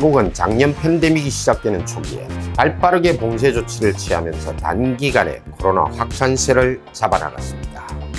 태국은 작년 팬데믹이 시작되는 초기에 발빠르게 봉쇄 조치를 취하면서 단기간에 코로나 확산세를 잡아나갔습니다.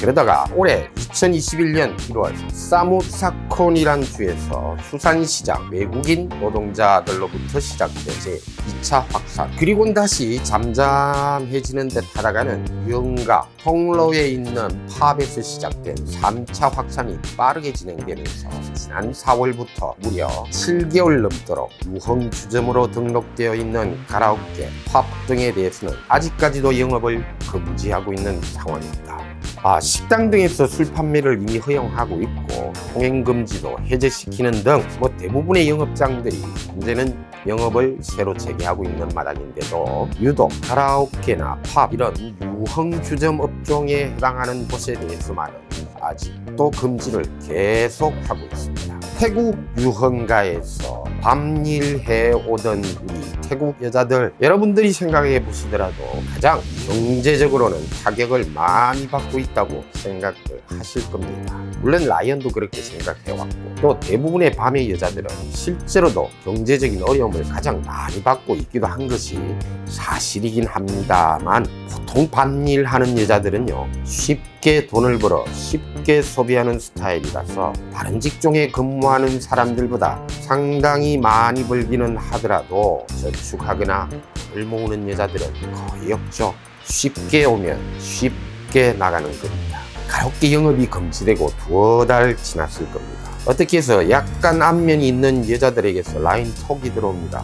그러다가 올해 2021년 1월 사무사콘이란 주에서 수산시장 외국인 노동자들로부터 시작된 제2차 확산 그리고는 다시 잠잠해지는 듯 하다가는 영가 통로에 있는 팝에서 시작된 3차 확산이 빠르게 진행되면서 지난 4월부터 무려 7개월 넘도록 유흥 주점으로 등록되어 있는 가라오케, 팝 등에 대해서는 아직까지도 영업을 금지하고 있는 상황입니다. 아, 식당 등에서 술 판매를 이미 허용하고 있고 통행 금지도 해제시키는 등 뭐 대부분의 영업장들이 현재는 영업을 새로 재개하고 있는 마당인데도 유독 가라오케나 팝 이런 유흥 주점 업종에 해당하는 곳에 대해서만은 아직도 금지를 계속하고 있습니다. 태국 유흥가에서 밤일해 오던 우리 태국 여자들 여러분들이 생각해 보시더라도 가장 경제적으로는 타격을 많이 받고 있다고 생각을 하실 겁니다. 물론 라이언도 그렇게 생각해 왔고 또 대부분의 밤의 여자들은 실제로도 경제적인 어려움을 가장 많이 받고 있기도 한 것이 사실이긴 합니다만 보통 밤일 하는 여자들은요 쉽게 돈을 벌어 쉽게 소비하는 스타일이라서 다른 직종에 근무하는 사람들보다 상당히 많이 벌기는 하더라도 저축하거나 을 모으는 여자들은 거의 없죠. 쉽게 오면 쉽게 나가는 겁니다. 가볍게 영업이 금지되고 두어 달 지났을 겁니다. 어떻게 해서 약간 안면이 있는 여자들에게서 라인 톡이 들어옵니다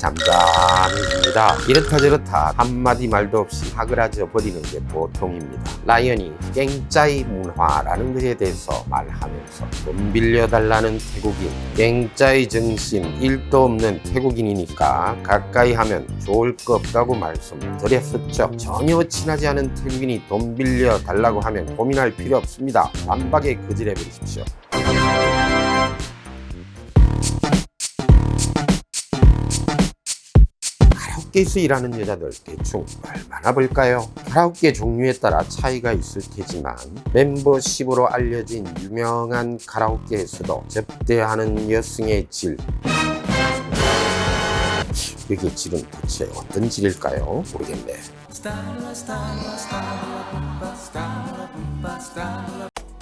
잠잠해집니다. 이렇다 저렇다 한마디 말도 없이 하그라져 버리는 게 보통입니다. 라이언이 깽짜이 문화라는 것에 대해서 말하면서 돈 빌려달라는 태국인, 깽짜이 정신 일도 없는 태국인이니까 가까이 하면 좋을 거 없다고 말씀드렸었죠. 전혀 친하지 않은 태국인이 돈 빌려달라고 하면 고민할 필요 없습니다. 반박에 거절해 버리십시오. 가라오케에서 일하는 여자들 대충 얼마나 벌까요? 가라오케 종류에 따라 차이가 있을 테지만 멤버십으로 알려진 유명한 가라오케에서도 접대하는 여성의 질 여기 질은 도대체 어떤 질일까요? 모르겠네.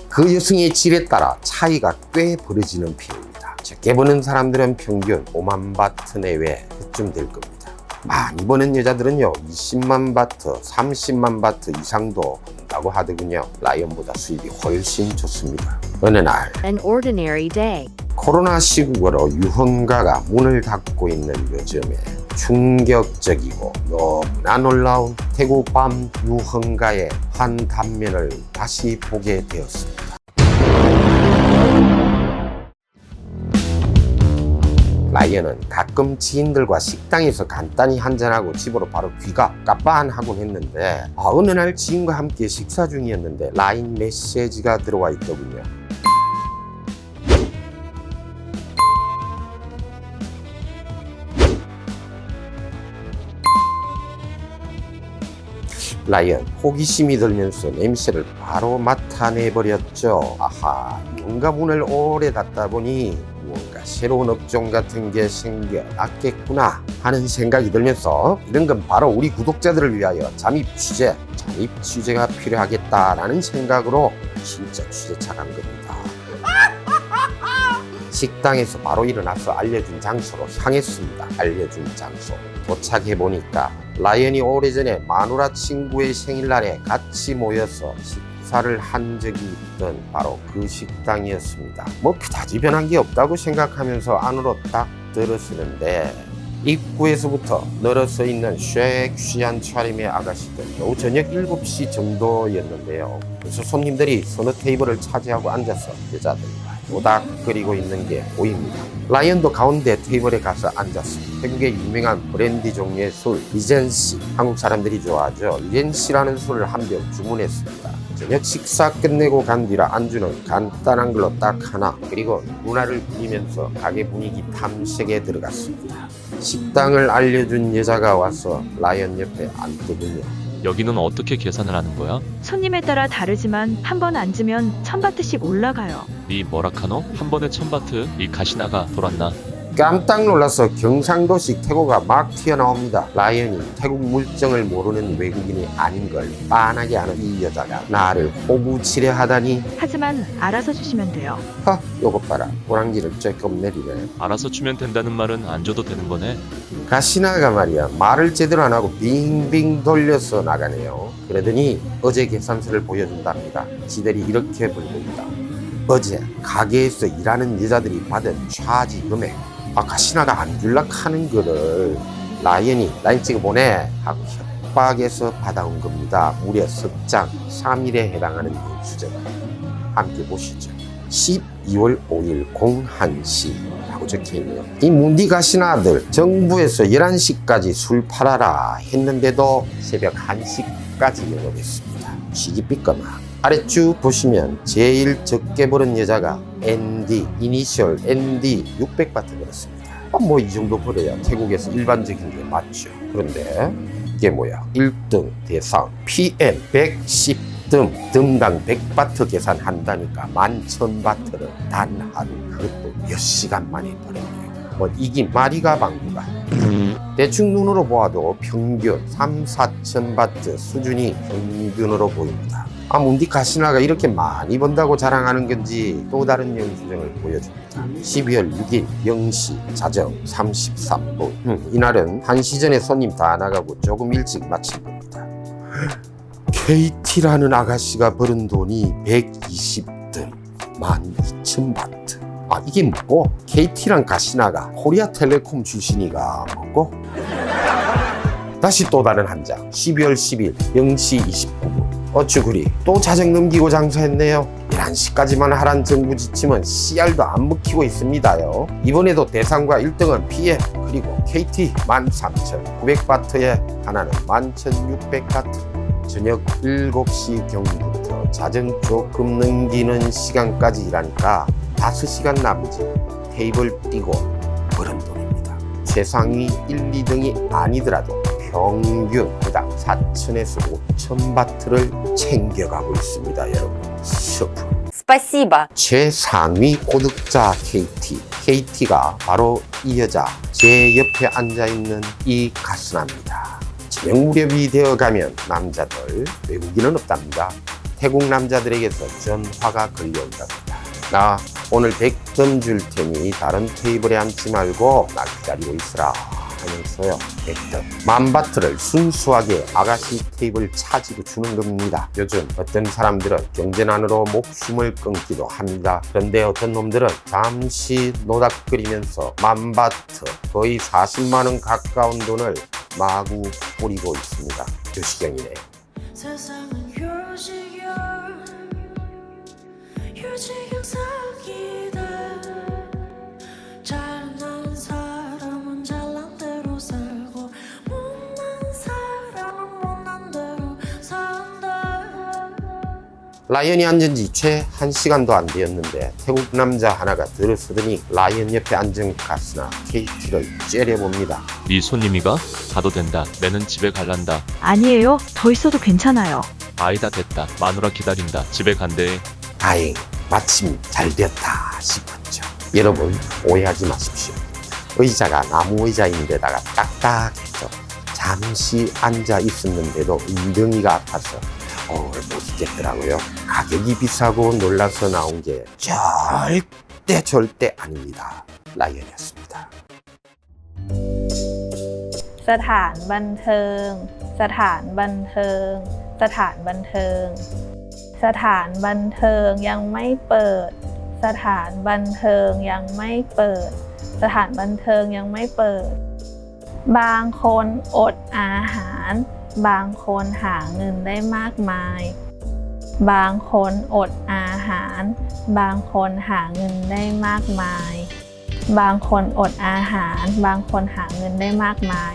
그 여성의 질에 따라 차이가 꽤 벌어지는 편입니다. 적게 버는 사람들은 평균 5만 바트 내외 그쯤 될 겁니다. 많이 버는 여자들은요 20만 바트, 30만 바트 이상도 번다고 하더군요. 라이언보다 수입이 훨씬 좋습니다. 어느 날 An ordinary day. 코로나 시국으로 유흥가가 문을 닫고 있는 요즘에 충격적이고 너무나 놀라운 태국 밤 유흥가의 한 단면을 다시 보게 되었습니다. 라이언은 가끔 지인들과 식당에서 간단히 한잔하고 집으로 바로 귀가 까빠한 하곤 했는데 아, 어느 날 지인과 함께 식사 중이었는데 라인 메시지가 들어와 있더군요. 라이언 호기심이 들면서 냄새를 바로 맡아내버렸죠. 아하, 뭔가 문을 오래 닫다 보니 무언가 새로운 업종 같은 게 생겨났겠구나 하는 생각이 들면서 이런 건 바로 우리 구독자들을 위하여 잠입 취재, 잠입 취재가 필요하겠다라는 생각으로 진짜 취재차 간 겁니다. 식당에서 바로 일어나서 알려준 장소로 향했습니다. 알려준 장소. 도착해 보니까 라이언이 오래전에 마누라 친구의 생일날에 같이 모여서 장사를 한 적이 있던 바로 그 식당이었습니다. 뭐 그다지 변한 게 없다고 생각하면서 안으로 딱 들어서는데 입구에서부터 늘어서 있는 쉐익쉬한 차림의 아가씨들 오후 저녁 7시 정도였는데요. 그래서 손님들이 서너 테이블을 차지하고 앉아서 여자들과 노닥거리고 있는 게 보입니다. 라이언도 가운데 테이블에 가서 앉았습니다. 태국의 유명한 브랜디 종류의 술 리젠시 한국 사람들이 좋아하죠. 리젠시라는 술을 한 병 주문했습니다. 저녁 식사 끝내고 간 뒤라 안주는 간단한 걸로 딱 하나 그리고 문화를 부리면서 가게 분위기 탐색에 들어갔습니다. 식당을 알려준 여자가 와서 라이언 옆에 앉더군요. 여기는 어떻게 계산을 하는 거야? 손님에 따라 다르지만 한 번 앉으면 천바트씩 올라가요. 네 뭐라 카노? 한 번에 천바트? 이 가시나가 돌았나? 깜짝 놀라서 경상도식 태고가 막 튀어나옵니다. 라이언이 태국 물정을 모르는 외국인이 아닌 걸 빤하게 아는 이 여자가 나를 호구치려 하다니 하지만 알아서 주시면 돼요. 하 요것 봐라 호랑지를 조금 내리네. 알아서 주면 된다는 말은 안 줘도 되는 거네. 가시나가 말이야 말을 제대로 안 하고 빙빙 돌려서 나가네요. 그러더니 어제 계산서를 보여준답니다. 지들이 이렇게 벌고 있다. 어제 가게에서 일하는 여자들이 받은 차지 금액 아 가시나가 안 줄락 하는 거를 라이언이 라인 찍어 보내 하고 협박해서 받아온 겁니다. 무려 석장 3일에 해당하는 수제가 함께 보시죠. 12월 5일 01시라고 적혀있네요. 이 문디 가신 아들 정부에서 11시까지 술 팔아라 했는데도 새벽 1시까지 영업했습니다. 시기삐까마. 아래 쭉 보시면 제일 적게 벌은 여자가 ND, 이니셜 ND 600바트 벌었습니다. 뭐이 정도 벌어야 태국에서 일반적인 게 맞죠. 그런데 이게 뭐야? 1등 대상 PM 110등 등당 100바트 계산한다니까 11,000바트를 단 한 그것도 몇 시간 만에 벌었네요. 뭐 이긴 마리가 방구가 대충 눈으로 보아도 평균 3, 4천 바트 수준이 평균으로 보입니다. 아, 문디 가시나가 이렇게 많이 번다고 자랑하는 건지 또 다른 영수증을 보여줍니다. 12월 6일 0시 자정 33분. 음, 이날은 1시 전에 손님 다 나가고 조금 일찍 마친 겁니다. KT라는 아가씨가 벌은 돈이 120등 12,000바트. 아, 이게 뭐고? KT랑 가시나가 코리아텔레콤 출신이가 뭐고? 다시 또 다른 한 장. 12월 10일 0시 29분. 어쭈구리 또 자정 넘기고 장사했네요. 11시까지만 하란 정부 지침은 CR도 안 먹히고 있습니다요. 이번에도 대상과 1등은 PM 그리고 KT 13,900바트에 하나는 11,600바트. 저녁 7시 경부터 자정 조금 넘기는 시간까지 일하니까 5시간 남짓 테이블 띄고 벌은 돈입니다. 최상위 1, 2등이 아니더라도 평균 해당 4천에서 5천 바트를 챙겨가고 있습니다, 여러분. 슈퍼. 스파시바. 최상위 고득자 KT KT가 바로 이 여자. 제 옆에 앉아있는 이 가수랍니다. 영무렵이 되어가면 남자들 외국인은 없답니다. 태국 남자들에게서 전화가 걸려온답니다. 나 오늘 100점 줄 테니 다른 테이블에 앉지 말고 나 기다리고 있으라. 하면서요. 100점 만바트를 순수하게 아가씨 테이블 차지로 주는 겁니다. 요즘 어떤 사람들은 경제난으로 목숨을 끊기도 합니다. 그런데 어떤 놈들은 잠시 노닥거리면서 만바트 거의 40만원 가까운 돈을 마구 뿌리고 있습니다. 교시경이네. 세 라이언이 앉은 지 채 한 시간도 안 되었는데 태국 남자 하나가 들어서더니 라이언 옆에 앉은 가스나 KT를 째려봅니다. 네 손님이가? 가도 된다. 내는 집에 갈란다. 아니에요. 더 있어도 괜찮아요. 아이다 됐다. 마누라 기다린다. 집에 간대. 다행 마침 잘 됐다 싶었죠. 여러분 오해하지 마십시오. 의자가 나무 의자인데다가 딱딱해서 잠시 앉아 있었는데도 엉덩이가 아파서 어, 못 있겠더라고요. 가격이 비싸고 놀라서 나온 게 절대 절대 아닙니다. 라이언이었습니다. สถานบันเทิง สถานบันเทิง สถานบันเทิง สถานบันเทิงยังไม่เปิด สถานบันเทิงยังไม่เปิด สถานบันเทิงยังไม่เปิด บางคนอดอาหาร บางคนหาเงินได้มากมาย บางคนอดอาหาร บางคนหาเงินได้มากมาย บางคนอดอาหาร บางคนหาเงินได้มากมาย